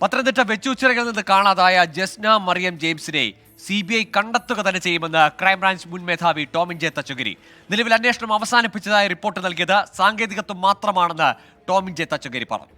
പത്തനംതിട്ട വെച്ചുച്ചിറകിൽ നിന്ന് കാണാതായ ജസ്ന മറിയം ജെയിംസിനെ സി ബി ഐ കണ്ടെത്തുക തന്നെ ചെയ്യുമെന്ന് ക്രൈംബ്രാഞ്ച് മുൻ മേധാവി ടോമിൻ ജെ തച്ചുഗിരി. നിലവിൽ അന്വേഷണം അവസാനിപ്പിച്ചതായി റിപ്പോർട്ട് നൽകിയത് സാങ്കേതികത്വം മാത്രമാണെന്ന് ടോമിൻ ജെ തച്ചുഗിരി പറഞ്ഞു.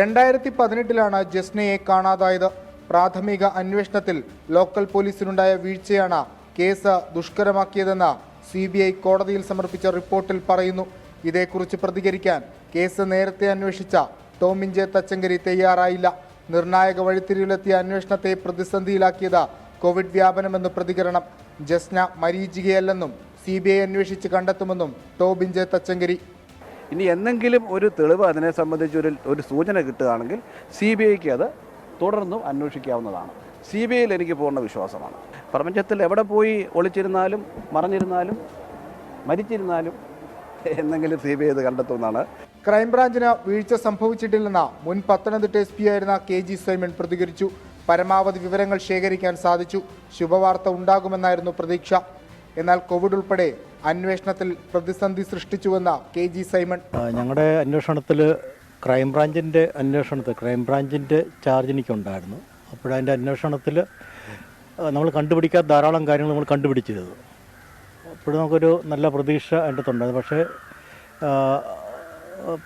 രണ്ടായിരത്തി പതിനെട്ടിലാണ് ജസ്നയെ കാണാതായത്. പ്രാഥമിക അന്വേഷണത്തിൽ ലോക്കൽ പോലീസിനുണ്ടായ വീഴ്ചയാണ് കേസ് ദുഷ്കരമാക്കിയതെന്ന് സി ബി ഐ കോടതിയിൽ സമർപ്പിച്ച റിപ്പോർട്ടിൽ പറയുന്നു. ഇതേക്കുറിച്ച് പ്രതികരിക്കാൻ കേസ് നേരത്തെ അന്വേഷിച്ച ടോമിൻജെ തച്ചങ്കരി തയ്യാറായില്ല. നിർണായക വഴിത്തിരിവിലെത്തിയ അന്വേഷണത്തെ പ്രതിസന്ധിയിലാക്കിയത് കോവിഡ് വ്യാപനമെന്ന് പ്രതികരണം. ജസ്ന മരീചികയല്ലെന്നും സി ബി ഐ അന്വേഷിച്ച് കണ്ടെത്തുമെന്നും ടോബിൻജെ തച്ചങ്കരി. ഇനി എന്തെങ്കിലും ഒരു തെളിവ് അതിനെ സംബന്ധിച്ച് ഒരു ഒരു സൂചന കിട്ടുകയാണെങ്കിൽ സി ബി ഐക്ക് അത് തുടർന്നും അന്വേഷിക്കാവുന്നതാണ്. സി ബി ഐയിൽ എനിക്ക് പൂർണ വിശ്വാസമാണ്. പ്രപഞ്ചത്തിൽ എവിടെ പോയി ഒളിച്ചിരുന്നാലും മറഞ്ഞിരുന്നാലും മരിച്ചിരുന്നാലും എന്തെങ്കിലും സി ബി ഐ ഇത് കണ്ടെത്തുമെന്നാണ്. ക്രൈംബ്രാഞ്ചിന് വീഴ്ച സംഭവിച്ചിട്ടില്ലെന്ന മുൻ പത്തനംതിട്ട എസ് പി ആയിരുന്ന കെ ജി സൈമൺ പ്രതികരിച്ചു. പരമാവധി വിവരങ്ങൾ ശേഖരിക്കാൻ സാധിച്ചു. ശുഭവാർത്ത ഉണ്ടാകുമെന്നായിരുന്നു പ്രതീക്ഷ. എന്നാൽ കോവിഡ് ഉൾപ്പെടെ അന്വേഷണത്തിൽ പ്രതിസന്ധി സൃഷ്ടിച്ചുവെന്ന കെ ജി സൈമൺ ഞങ്ങളുടെ അന്വേഷണത്തിൽ ക്രൈംബ്രാഞ്ചിന്റെ അന്വേഷണത്തിൽ ക്രൈംബ്രാഞ്ചിന്റെ ചാർജ് എനിക്കുണ്ടായിരുന്നു. അപ്പോഴതിന്റെ അന്വേഷണത്തിൽ നമ്മൾ കണ്ടുപിടിക്കാത്ത ധാരാളം കാര്യങ്ങൾ നമ്മൾ കണ്ടുപിടിച്ചിരുന്നു അപ്പോഴും നമുക്കൊരു നല്ല പ്രതീക്ഷ അതിന്റെ അടുത്തുണ്ടായിരുന്നു പക്ഷേ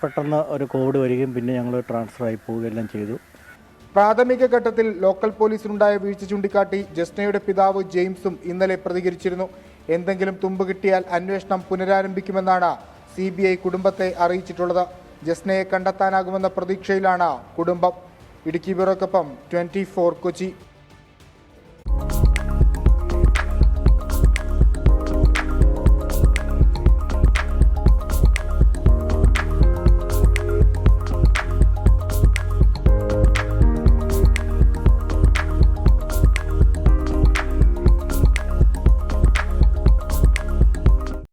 പെട്ടെന്ന് ഒരു കോവിഡ് വരികയും പിന്നെ ഞങ്ങൾ ട്രാൻസ്ഫർ ആയി പോവുകയും എല്ലാം ചെയ്തു. പ്രാഥമിക ഘട്ടത്തിൽ ലോക്കൽ പോലീസിനുണ്ടായ വീഴ്ച ചൂണ്ടിക്കാട്ടി ജസ്നയുടെ പിതാവ് ജെയിംസും ഇന്നലെ പ്രതികരിച്ചിരുന്നു. എന്തെങ്കിലും തുമ്പ് കിട്ടിയാൽ അന്വേഷണം പുനരാരംഭിക്കുമെന്നാണ് സി കുടുംബത്തെ അറിയിച്ചിട്ടുള്ളത്. ജസ്നയെ കണ്ടെത്താനാകുമെന്ന പ്രതീക്ഷയിലാണ് കുടുംബം. ഇടുക്കി ബ്യൂറോക്കൊപ്പം ട്വന്റി കൊച്ചി.